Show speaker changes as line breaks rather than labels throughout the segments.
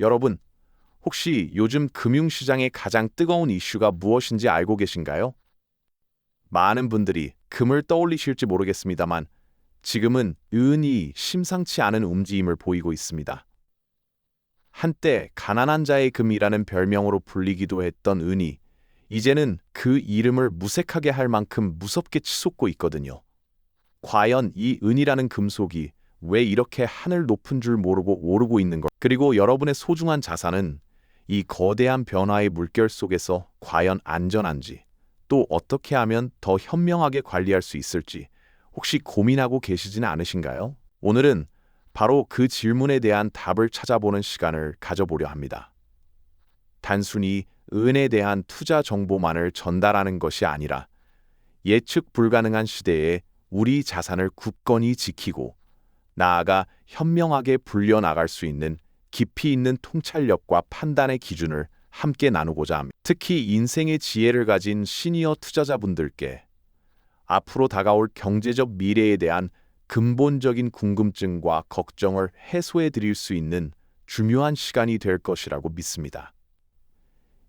여러분, 혹시 요즘 금융시장의 가장 뜨거운 이슈가 무엇인지 알고 계신가요? 많은 분들이 금을 떠올리실지 모르겠습니다만 지금은 은이 심상치 않은 움직임을 보이고 있습니다. 한때 가난한 자의 금이라는 별명으로 불리기도 했던 은이 이제는 그 이름을 무색하게 할 만큼 무섭게 치솟고 있거든요. 과연 이 은이라는 금속이 왜 이렇게 하늘 높은 줄 모르고 오르고 있는 걸 그리고 여러분의 소중한 자산은 이 거대한 변화의 물결 속에서 과연 안전한지 또 어떻게 하면 더 현명하게 관리할 수 있을지 혹시 고민하고 계시지는 않으신가요? 오늘은 바로 그 질문에 대한 답을 찾아보는 시간을 가져보려 합니다. 단순히 은에 대한 투자 정보만을 전달하는 것이 아니라 예측 불가능한 시대에 우리 자산을 굳건히 지키고 나아가 현명하게 불려나갈 수 있는 깊이 있는 통찰력과 판단의 기준을 함께 나누고자 합니다. 특히 인생의 지혜를 가진 시니어 투자자분들께 앞으로 다가올 경제적 미래에 대한 근본적인 궁금증과 걱정을 해소해 드릴 수 있는 중요한 시간이 될 것이라고 믿습니다.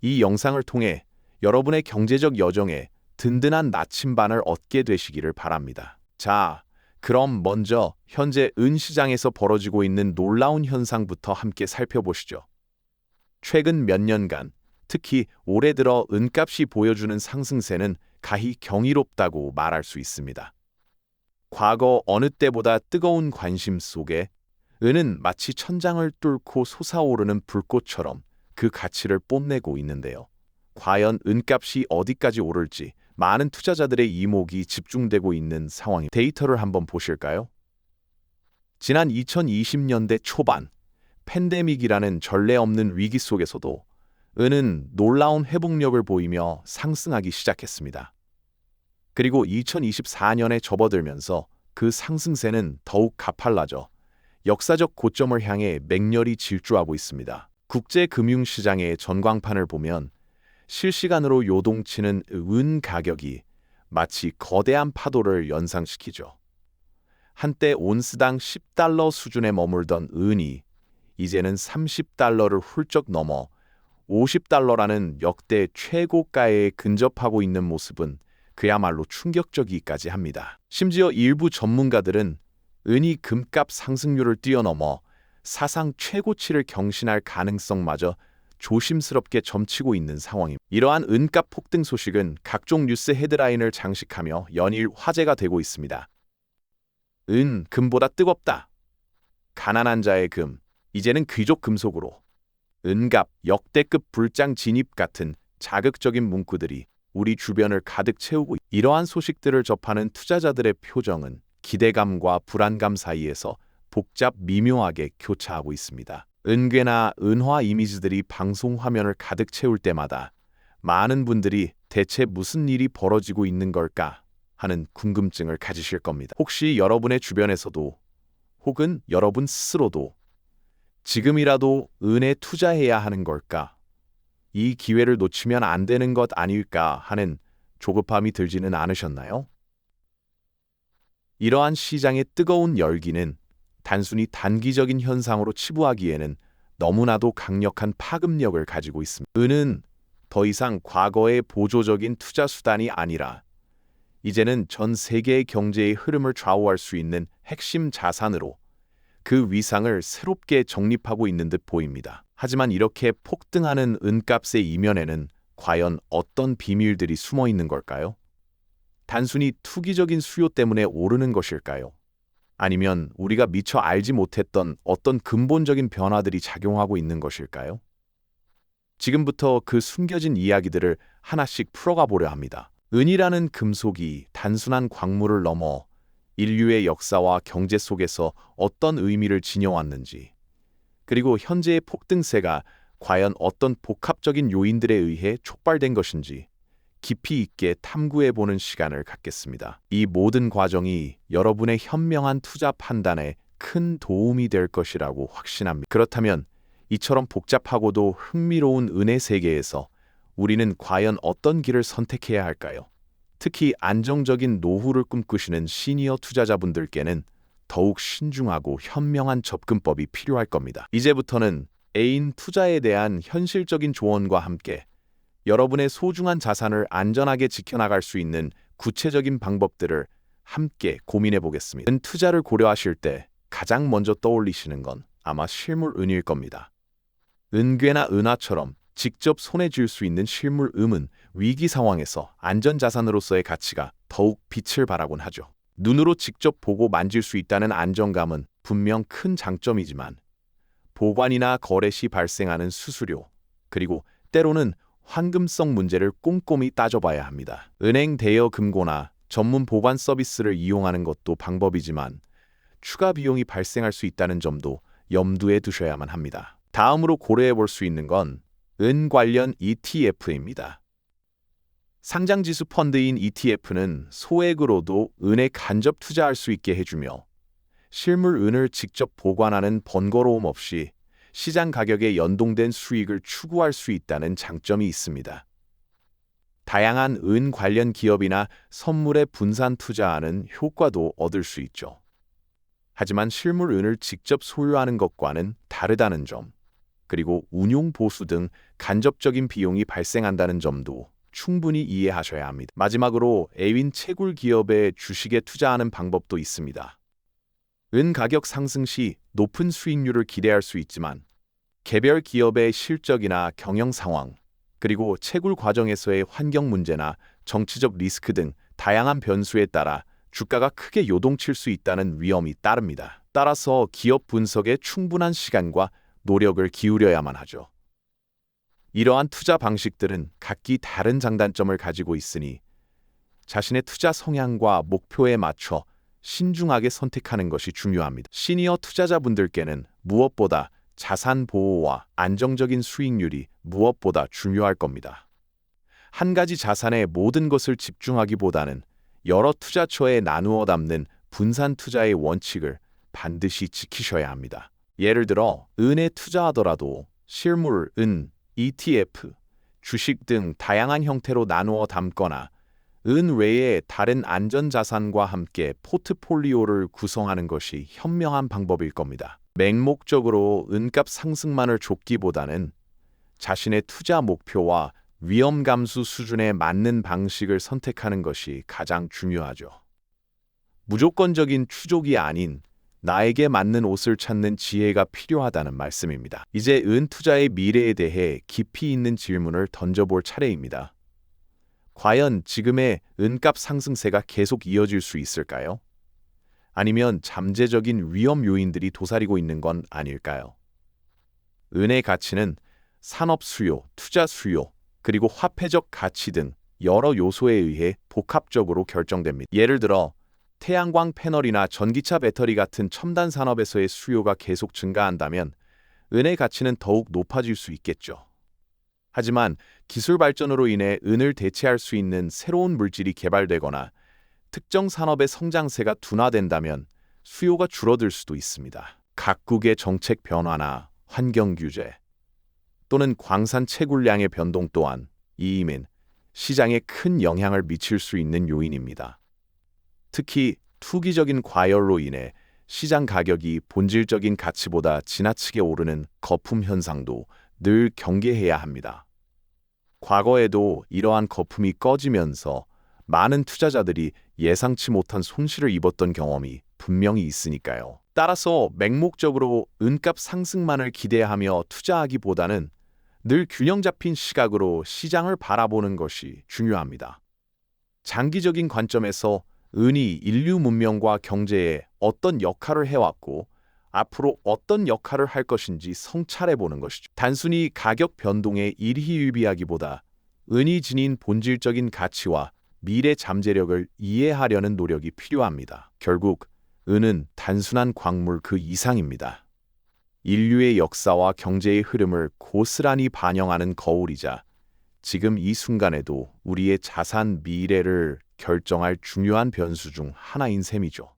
이 영상을 통해 여러분의 경제적 여정에 든든한 나침반을 얻게 되시기를 바랍니다. 자, 그럼 먼저 현재 은 시장에서 벌어지고 있는 놀라운 현상부터 함께 살펴보시죠. 최근 몇 년간, 특히 올해 들어 은값이 보여주는 상승세는 가히 경이롭다고 말할 수 있습니다. 과거 어느 때보다 뜨거운 관심 속에 은은 마치 천장을 뚫고 솟아오르는 불꽃처럼 그 가치를 뽐내고 있는데요. 과연 은값이 어디까지 오를지 많은 투자자들의 이목이 집중되고 있는 상황이 데이터를 한번 보실까요? 지난 2020년대 초반 팬데믹이라는 전례 없는 위기 속에서도 은은 놀라운 회복력을 보이며 상승하기 시작했습니다. 그리고 2024년에 접어들면서 그 상승세는 더욱 가팔라져 역사적 고점을 향해 맹렬히 질주하고 있습니다. 국제 금융 시장의 전광판을 보면 실시간으로 요동치는 은 가격이 마치 거대한 파도를 연상시키죠. 한때 온스당 10달러 수준에 머물던 은이 이제는 30달러를 훌쩍 넘어 50달러라는 역대 최고가에 근접하고 있는 모습은 그야말로 충격적이기까지 합니다. 심지어 일부 전문가들은 은이 금값 상승률을 뛰어넘어 사상 최고치를 경신할 가능성마저 조심스럽게 점치고 있는 상황입니다. 이러한 은값 폭등 소식은 각종 뉴스 헤드라인을 장식하며 연일 화제가 되고 있습니다. 은, 금보다 뜨겁다. 가난한 자의 금, 이제는 귀족 금속으로. 은갑, 역대급 불장 진입 같은 자극적인 문구들이 우리 주변을 가득 채우고 있. 이러한 소식들을 접하는 투자자들의 표정은 기대감과 불안감 사이에서 복잡 미묘하게 교차하고 있습니다. 은괴나 은화 이미지들이 방송 화면을 가득 채울 때마다 많은 분들이 대체 무슨 일이 벌어지고 있는 걸까 하는 궁금증을 가지실 겁니다. 혹시 여러분의 주변에서도 혹은 여러분 스스로도 지금이라도 은에 투자해야 하는 걸까? 이 기회를 놓치면 안 되는 것 아닐까 하는 조급함이 들지는 않으셨나요? 이러한 시장의 뜨거운 열기는 단순히 단기적인 현상으로 치부하기에는 너무나도 강력한 파급력을 가지고 있습니다. 은은 더 이상 과거의 보조적인 투자 수단이 아니라 이제는 전 세계의 경제의 흐름을 좌우할 수 있는 핵심 자산으로 그 위상을 새롭게 정립하고 있는 듯 보입니다. 하지만 이렇게 폭등하는 은값의 이면에는 과연 어떤 비밀들이 숨어 있는 걸까요? 단순히 투기적인 수요 때문에 오르는 것일까요? 아니면 우리가 미처 알지 못했던 어떤 근본적인 변화들이 작용하고 있는 것일까요? 지금부터 그 숨겨진 이야기들을 하나씩 풀어가 보려 합니다. 은이라는 금속이 단순한 광물을 넘어 인류의 역사와 경제 속에서 어떤 의미를 지녀왔는지, 그리고 현재의 폭등세가 과연 어떤 복합적인 요인들에 의해 촉발된 것인지, 깊이 있게 탐구해 보는 시간을 갖겠습니다. 이 모든 과정이 여러분의 현명한 투자 판단에 큰 도움이 될 것이라고 확신합니다. 그렇다면 이처럼 복잡하고도 흥미로운 은혜 세계에서 우리는 과연 어떤 길을 선택해야 할까요? 특히 안정적인 노후를 꿈꾸시는 시니어 투자자분들께는 더욱 신중하고 현명한 접근법이 필요할 겁니다. 이제부터는 애인 투자에 대한 현실적인 조언과 함께 여러분의 소중한 자산을 안전하게 지켜나갈 수 있는 구체적인 방법들을 함께 고민해 보겠습니다. 은 투자를 고려하실 때 가장 먼저 떠올리시는 건 아마 실물 은일 겁니다. 은괴나 은화처럼 직접 손에 쥘 수 있는 실물 음은 위기 상황에서 안전자산으로서의 가치가 더욱 빛을 발하곤 하죠. 눈으로 직접 보고 만질 수 있다는 안정감은 분명 큰 장점이지만 보관이나 거래 시 발생하는 수수료, 그리고 때로는 황금성 문제를 꼼꼼히 따져봐야 합니다. 은행 대여 금고나 전문 보관 서비스를 이용하는 것도 방법이지만 추가 비용이 발생할 수 있다는 점도 염두에 두셔야만 합니다. 다음으로 고려해 볼 수 있는 건 은 관련 ETF입니다. 상장지수 펀드인 ETF는 소액으로도 은에 간접 투자할 수 있게 해주며 실물 은을 직접 보관하는 번거로움 없이 시장 가격에 연동된 수익을 추구할 수 있다는 장점이 있습니다. 다양한 은 관련 기업이나 선물에 분산 투자하는 효과도 얻을 수 있죠. 하지만 실물 은을 직접 소유하는 것과는 다르다는 점, 그리고 운용 보수 등 간접적인 비용이 발생한다는 점도 충분히 이해하셔야 합니다. 마지막으로 애윈 채굴 기업의 주식에 투자하는 방법도 있습니다. 은 가격 상승 시 높은 수익률을 기대할 수 있지만 개별 기업의 실적이나 경영 상황, 그리고 채굴 과정에서의 환경 문제나 정치적 리스크 등 다양한 변수에 따라 주가가 크게 요동칠 수 있다는 위험이 따릅니다. 따라서 기업 분석에 충분한 시간과 노력을 기울여야만 하죠. 이러한 투자 방식들은 각기 다른 장단점을 가지고 있으니 자신의 투자 성향과 목표에 맞춰 신중하게 선택하는 것이 중요합니다. 시니어 투자자분들께는 무엇보다 자산 보호와 안정적인 수익률이 무엇보다 중요할 겁니다. 한 가지 자산에 모든 것을 집중하기보다는 여러 투자처에 나누어 담는 분산 투자의 원칙을 반드시 지키셔야 합니다. 예를 들어 은에 투자하더라도 실물, 은, ETF, 주식 등 다양한 형태로 나누어 담거나 은 외에 다른 안전자산과 함께 포트폴리오를 구성하는 것이 현명한 방법일 겁니다. 맹목적으로 은값 상승만을 쫓기보다는 자신의 투자 목표와 위험 감수 수준에 맞는 방식을 선택하는 것이 가장 중요하죠. 무조건적인 추종이 아닌 나에게 맞는 옷을 찾는 지혜가 필요하다는 말씀입니다. 이제 은 투자의 미래에 대해 깊이 있는 질문을 던져볼 차례입니다. 과연 지금의 은값 상승세가 계속 이어질 수 있을까요? 아니면 잠재적인 위험 요인들이 도사리고 있는 건 아닐까요? 은의 가치는 산업 수요, 투자 수요, 그리고 화폐적 가치 등 여러 요소에 의해 복합적으로 결정됩니다. 예를 들어 태양광 패널이나 전기차 배터리 같은 첨단 산업에서의 수요가 계속 증가한다면 은의 가치는 더욱 높아질 수 있겠죠. 하지만 기술 발전으로 인해 은을 대체할 수 있는 새로운 물질이 개발되거나 특정 산업의 성장세가 둔화된다면 수요가 줄어들 수도 있습니다. 각국의 정책 변화나 환경 규제 또는 광산 채굴량의 변동 또한 이임은 시장에 큰 영향을 미칠 수 있는 요인입니다. 특히 투기적인 과열로 인해 시장 가격이 본질적인 가치보다 지나치게 오르는 거품 현상도 늘 경계해야 합니다. 과거에도 이러한 거품이 꺼지면서 많은 투자자들이 예상치 못한 손실을 입었던 경험이 분명히 있으니까요. 따라서 맹목적으로 은값 상승만을 기대하며 투자하기보다는 늘 균형 잡힌 시각으로 시장을 바라보는 것이 중요합니다. 장기적인 관점에서 은이 인류 문명과 경제에 어떤 역할을 해왔고 앞으로 어떤 역할을 할 것인지 성찰해 보는 것이죠. 단순히 가격 변동에 일희일비하기보다 은이 지닌 본질적인 가치와 미래 잠재력을 이해하려는 노력이 필요합니다. 결국 은은 단순한 광물 그 이상입니다. 인류의 역사와 경제의 흐름을 고스란히 반영하는 거울이자 지금 이 순간에도 우리의 자산 미래를 결정할 중요한 변수 중 하나인 셈이죠.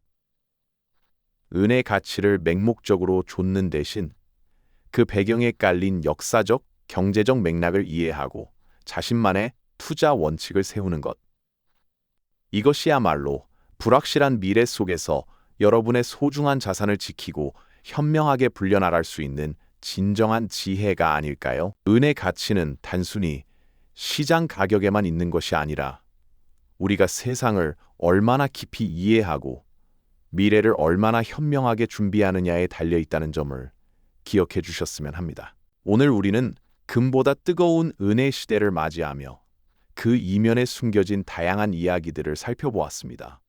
은의 가치를 맹목적으로 좇는 대신 그 배경에 깔린 역사적, 경제적 맥락을 이해하고 자신만의 투자 원칙을 세우는 것. 이것이야말로 불확실한 미래 속에서 여러분의 소중한 자산을 지키고 현명하게 불려나갈 수 있는 진정한 지혜가 아닐까요? 은의 가치는 단순히 시장 가격에만 있는 것이 아니라 우리가 세상을 얼마나 깊이 이해하고 미래를 얼마나 현명하게 준비하느냐에 달려 있다는 점을 기억해 주셨으면 합니다. 오늘 우리는 금보다 뜨거운 은의 시대를 맞이하며 그 이면에 숨겨진 다양한 이야기들을 살펴보았습니다.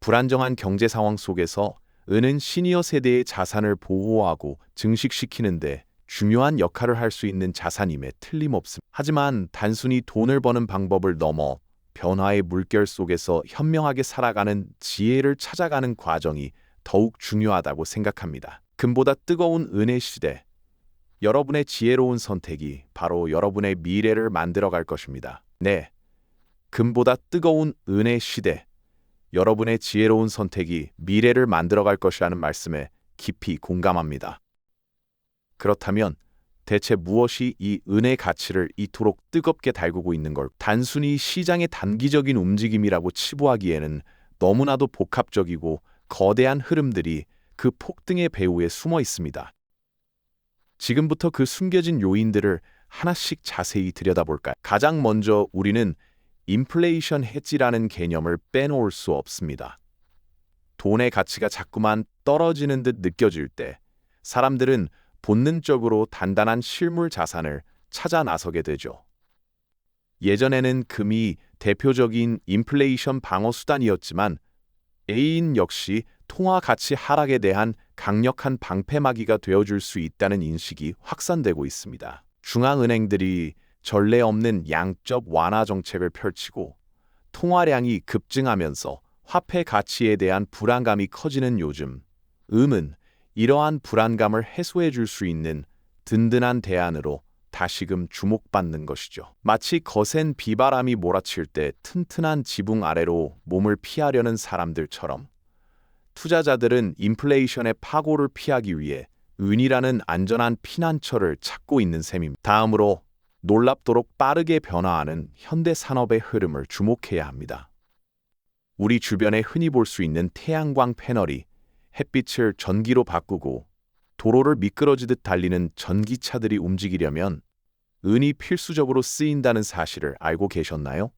불안정한 경제 상황 속에서 은은 시니어 세대의 자산을 보호하고 증식시키는데 중요한 역할을 할 수 있는 자산임에 틀림없습니다. 하지만 단순히 돈을 버는 방법을 넘어 변화의 물결 속에서 현명하게 살아가는 지혜를 찾아가는 과정이 더욱 중요하다고 생각합니다. 금보다 뜨거운 은혜 시대. 여러분의 지혜로운 선택이 바로 여러분의 미래를 만들어갈 것입니다. 네. 금보다 뜨거운 은혜 시대. 여러분의 지혜로운 선택이 미래를 만들어갈 것이라는 말씀에 깊이 공감합니다. 그렇다면 대체 무엇이 이 은의 가치를 이토록 뜨겁게 달구고 있는 걸 단순히 시장의 단기적인 움직임이라고 치부하기에는 너무나도 복합적이고 거대한 흐름들이 그 폭등의 배후에 숨어 있습니다. 지금부터 그 숨겨진 요인들을 하나씩 자세히 들여다볼까요? 가장 먼저 우리는 인플레이션 해지라는 개념을 빼놓을 수 없습니다. 돈의 가치가 자꾸만 떨어지는 듯 느껴질 때 사람들은 본능적으로 단단한 실물 자산을 찾아 나서게 되죠. 예전에는 금이 대표적인 인플레이션 방어 수단이었지만 A인 역시 통화 가치 하락에 대한 강력한 방패막이가 되어줄 수 있다는 인식이 확산되고 있습니다. 중앙은행들이 전례 없는 양적 완화 정책을 펼치고 통화량이 급증하면서 화폐 가치에 대한 불안감이 커지는 요즘 음은 이러한 불안감을 해소해 줄 수 있는 든든한 대안으로 다시금 주목받는 것이죠. 마치 거센 비바람이 몰아칠 때 튼튼한 지붕 아래로 몸을 피하려는 사람들처럼 투자자들은 인플레이션의 파고를 피하기 위해 은이라는 안전한 피난처를 찾고 있는 셈입니다. 다음으로 놀랍도록 빠르게 변화하는 현대 산업의 흐름을 주목해야 합니다. 우리 주변에 흔히 볼 수 있는 태양광 패널이 햇빛을 전기로 바꾸고 도로를 미끄러지듯 달리는 전기차들이 움직이려면 은이 필수적으로 쓰인다는 사실을 알고 계셨나요?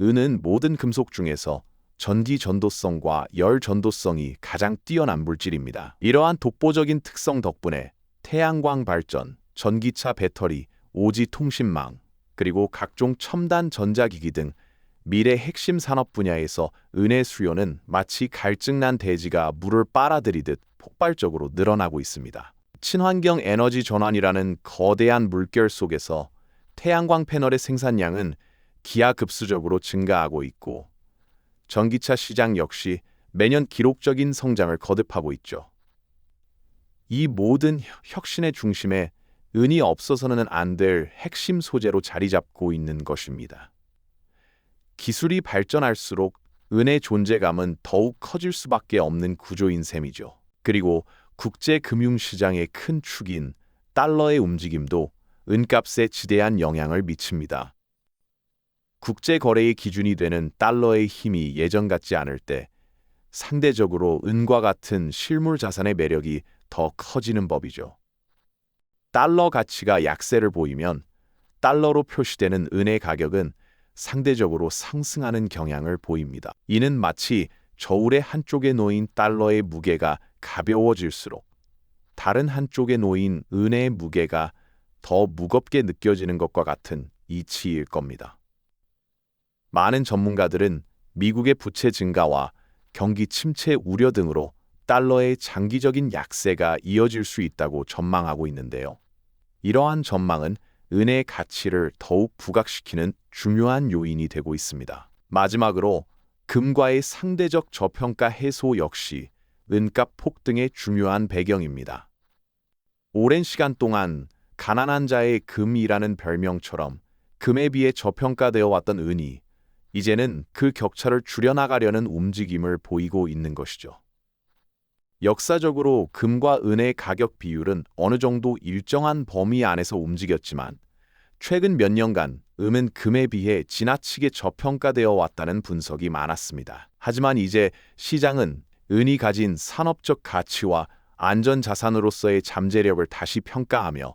은은 모든 금속 중에서 전기 전도성과 열 전도성이 가장 뛰어난 물질입니다. 이러한 독보적인 특성 덕분에 태양광 발전, 전기차 배터리, 오지 통신망, 그리고 각종 첨단 전자기기 등 미래 핵심 산업 분야에서 은의 수요는 마치 갈증난 대지가 물을 빨아들이듯 폭발적으로 늘어나고 있습니다. 친환경 에너지 전환이라는 거대한 물결 속에서 태양광 패널의 생산량은 기하급수적으로 증가하고 있고 전기차 시장 역시 매년 기록적인 성장을 거듭하고 있죠. 이 모든 혁신의 중심에 은이 없어서는 안 될 핵심 소재로 자리 잡고 있는 것입니다. 기술이 발전할수록 은의 존재감은 더욱 커질 수밖에 없는 구조인 셈이죠. 그리고 국제 금융 시장의 큰 축인 달러의 움직임도 은값에 지대한 영향을 미칩니다. 국제 거래의 기준이 되는 달러의 힘이 예전 같지 않을 때 상대적으로 은과 같은 실물 자산의 매력이 더 커지는 법이죠. 달러 가치가 약세를 보이면 달러로 표시되는 은의 가격은 상대적으로 상승하는 경향을 보입니다. 이는 마치 저울의 한쪽에 놓인 달러의 무게가 가벼워질수록 다른 한쪽에 놓인 은의 무게가 더 무겁게 느껴지는 것과 같은 이치일 겁니다. 많은 전문가들은 미국의 부채 증가와 경기 침체 우려 등으로 달러의 장기적인 약세가 이어질 수 있다고 전망하고 있는데요. 이러한 전망은 은혜의 가치를 더욱 부각시키는 중요한 요인이 되고 있습니다. 마지막으로 금과의 상대적 저평가 해소 역시 은값 폭등의 중요한 배경입니다. 오랜 시간 동안 가난한 자의 금이라는 별명처럼 금에 비해 저평가되어 왔던 은이 이제는 그 격차를 줄여나가려는 움직임을 보이고 있는 것이죠. 역사적으로 금과 은의 가격 비율은 어느 정도 일정한 범위 안에서 움직였지만 최근 몇 년간 음은 금에 비해 지나치게 저평가되어 왔다는 분석이 많았습니다. 하지만 이제 시장은 은이 가진 산업적 가치와 안전 자산으로서의 잠재력을 다시 평가하며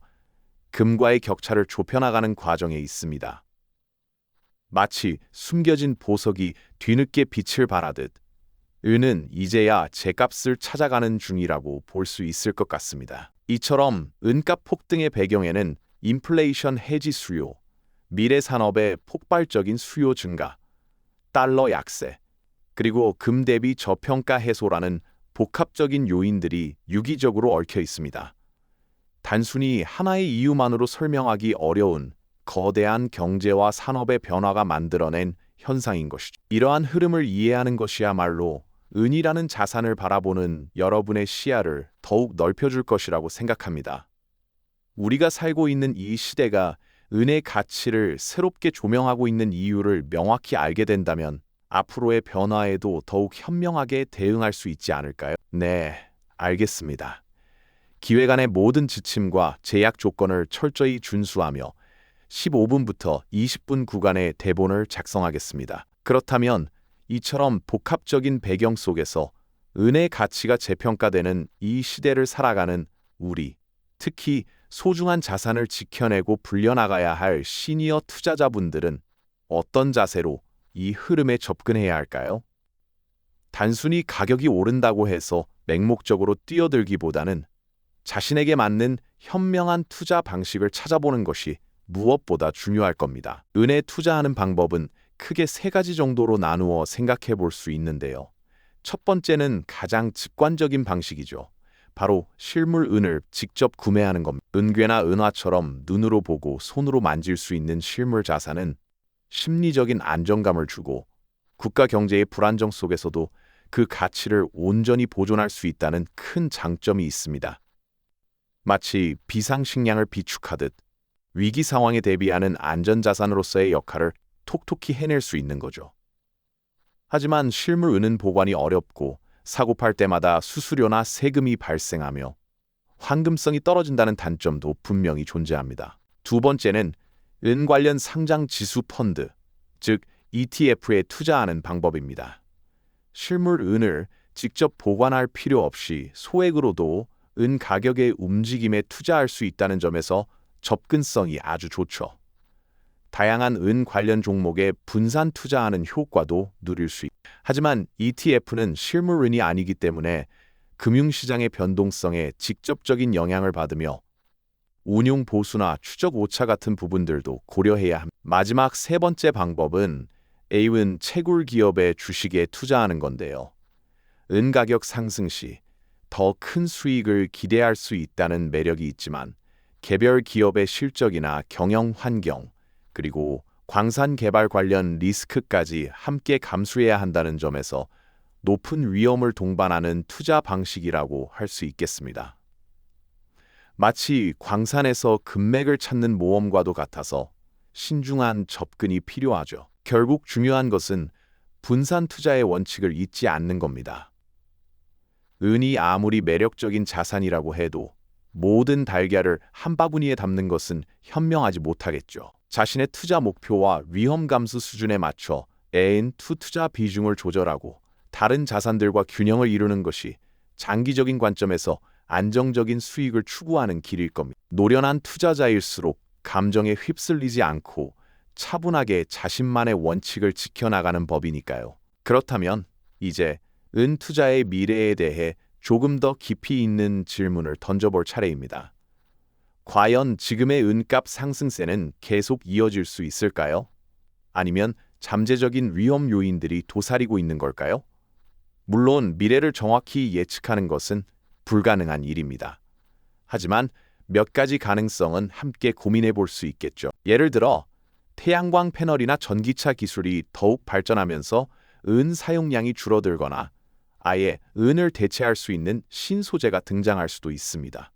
금과의 격차를 좁혀나가는 과정에 있습니다. 마치 숨겨진 보석이 뒤늦게 빛을 발하듯 은은 이제야 제값을 찾아가는 중이라고 볼 수 있을 것 같습니다. 이처럼 은값 폭등의 배경에는 인플레이션 해지 수요, 미래 산업의 폭발적인 수요 증가, 달러 약세, 그리고 금 대비 저평가 해소라는 복합적인 요인들이 유기적으로 얽혀 있습니다. 단순히 하나의 이유만으로 설명하기 어려운 거대한 경제와 산업의 변화가 만들어낸 현상인 것이죠. 이러한 흐름을 이해하는 것이야말로 은이라는 자산을 바라보는 여러분의 시야를 더욱 넓혀줄 것이라고 생각합니다. 우리가 살고 있는 이 시대가 은의 가치를 새롭게 조명하고 있는 이유를 명확히 알게 된다면 앞으로의 변화에도 더욱 현명하게 대응할 수 있지 않을까요? 네, 알겠습니다. 기획안의 모든 지침과 제약 조건을 철저히 준수하며 15분부터 20분 구간의 대본을 작성하겠습니다. 그렇다면 이처럼 복합적인 배경 속에서 은의 가치가 재평가되는 이 시대를 살아가는 우리, 특히 소중한 자산을 지켜내고 불려나가야 할 시니어 투자자분들은 어떤 자세로 이 흐름에 접근해야 할까요? 단순히 가격이 오른다고 해서 맹목적으로 뛰어들기보다는 자신에게 맞는 현명한 투자 방식을 찾아보는 것이 무엇보다 중요할 겁니다. 은에 투자하는 방법은 크게 세 가지 정도로 나누어 생각해 볼 수 있는데요. 첫 번째는 가장 직관적인 방식이죠. 바로 실물 은을 직접 구매하는 겁니다. 은괴나 은화처럼 눈으로 보고 손으로 만질 수 있는 실물 자산은 심리적인 안정감을 주고 국가 경제의 불안정 속에서도 그 가치를 온전히 보존할 수 있다는 큰 장점이 있습니다. 마치 비상식량을 비축하듯 위기 상황에 대비하는 안전자산으로서의 역할을 톡톡히 해낼 수 있는 거죠. 하지만 실물 은은 보관이 어렵고 사고 팔 때마다 수수료나 세금이 발생하며 황금성이 떨어진다는 단점도 분명히 존재합니다. 두 번째는 은 관련 상장 지수 펀드, 즉 ETF에 투자하는 방법입니다. 실물 은을 직접 보관할 필요 없이 소액으로도 은 가격의 움직임에 투자할 수 있다는 점에서 접근성이 아주 좋죠. 다양한 은 관련 종목에 분산 투자하는 효과도 누릴 수 있. 하지만 ETF는 실물 은이 아니기 때문에 금융시장의 변동성에 직접적인 영향을 받으며 운용 보수나 추적 오차 같은 부분들도 고려해야 합니다. 마지막 세 번째 방법은 A은 채굴 기업의 주식에 투자하는 건데요. 은 가격 상승 시 더 큰 수익을 기대할 수 있다는 매력이 있지만 개별 기업의 실적이나 경영 환경, 그리고 광산 개발 관련 리스크까지 함께 감수해야 한다는 점에서 높은 위험을 동반하는 투자 방식이라고 할 수 있겠습니다. 마치 광산에서 금맥을 찾는 모험과도 같아서 신중한 접근이 필요하죠. 결국 중요한 것은 분산 투자의 원칙을 잊지 않는 겁니다. 은이 아무리 매력적인 자산이라고 해도 모든 달걀을 한 바구니에 담는 것은 현명하지 못하겠죠. 자신의 투자 목표와 위험 감수 수준에 맞춰 애인 투 투자 비중을 조절하고 다른 자산들과 균형을 이루는 것이 장기적인 관점에서 안정적인 수익을 추구하는 길일 겁니다. 노련한 투자자일수록 감정에 휩쓸리지 않고 차분하게 자신만의 원칙을 지켜나가는 법이니까요. 그렇다면 이제 은 투자의 미래에 대해 조금 더 깊이 있는 질문을 던져볼 차례입니다. 과연 지금의 은값 상승세는 계속 이어질 수 있을까요? 아니면 잠재적인 위험 요인들이 도사리고 있는 걸까요? 물론 미래를 정확히 예측하는 것은 불가능한 일입니다. 하지만 몇 가지 가능성은 함께 고민해 볼 수 있겠죠. 예를 들어 태양광 패널이나 전기차 기술이 더욱 발전하면서 은 사용량이 줄어들거나 아예 은을 대체할 수 있는 신소재가 등장할 수도 있습니다.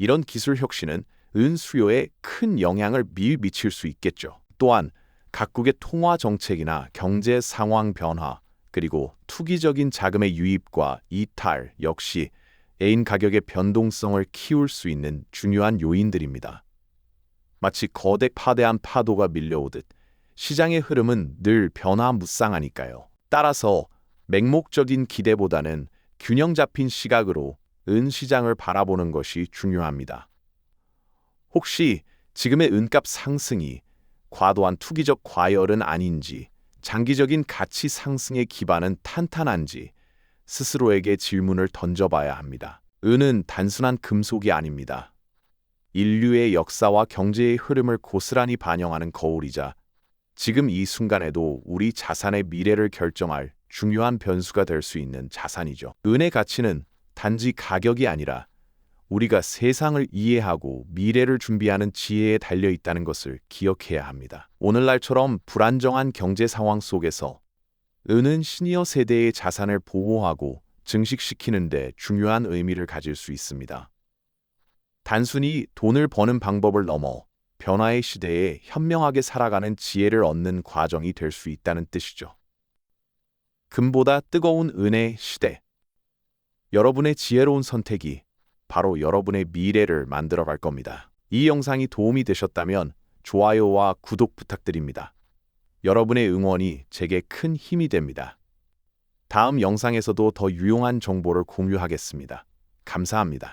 이런 기술 혁신은 은 수요에 큰 영향을 미 미칠 수 있겠죠. 또한 각국의 통화 정책이나 경제 상황 변화, 그리고 투기적인 자금의 유입과 이탈 역시 애인 가격의 변동성을 키울 수 있는 중요한 요인들입니다. 마치 거대 파대한 파도가 밀려오듯 시장의 흐름은 늘 변화무쌍하니까요. 따라서 맹목적인 기대보다는 균형 잡힌 시각으로 은 시장을 바라보는 것이 중요합니다. 혹시 지금의 은값 상승이 과도한 투기적 과열은 아닌지, 장기적인 가치 상승의 기반은 탄탄한지 스스로에게 질문을 던져봐야 합니다. 은은 단순한 금속이 아닙니다. 인류의 역사와 경제의 흐름을 고스란히 반영하는 거울이자 지금 이 순간에도 우리 자산의 미래를 결정할 중요한 변수가 될 수 있는 자산이죠. 은의 가치는 단지 가격이 아니라 우리가 세상을 이해하고 미래를 준비하는 지혜에 달려 있다는 것을 기억해야 합니다. 오늘날처럼 불안정한 경제 상황 속에서 은은 시니어 세대의 자산을 보호하고 증식시키는 데 중요한 의미를 가질 수 있습니다. 단순히 돈을 버는 방법을 넘어 변화의 시대에 현명하게 살아가는 지혜를 얻는 과정이 될 수 있다는 뜻이죠. 금보다 뜨거운 은의 시대. 여러분의 지혜로운 선택이 바로 여러분의 미래를 만들어 갈 겁니다. 이 영상이 도움이 되셨다면 좋아요와 구독 부탁드립니다. 여러분의 응원이 제게 큰 힘이 됩니다. 다음 영상에서도 더 유용한 정보를 공유하겠습니다. 감사합니다.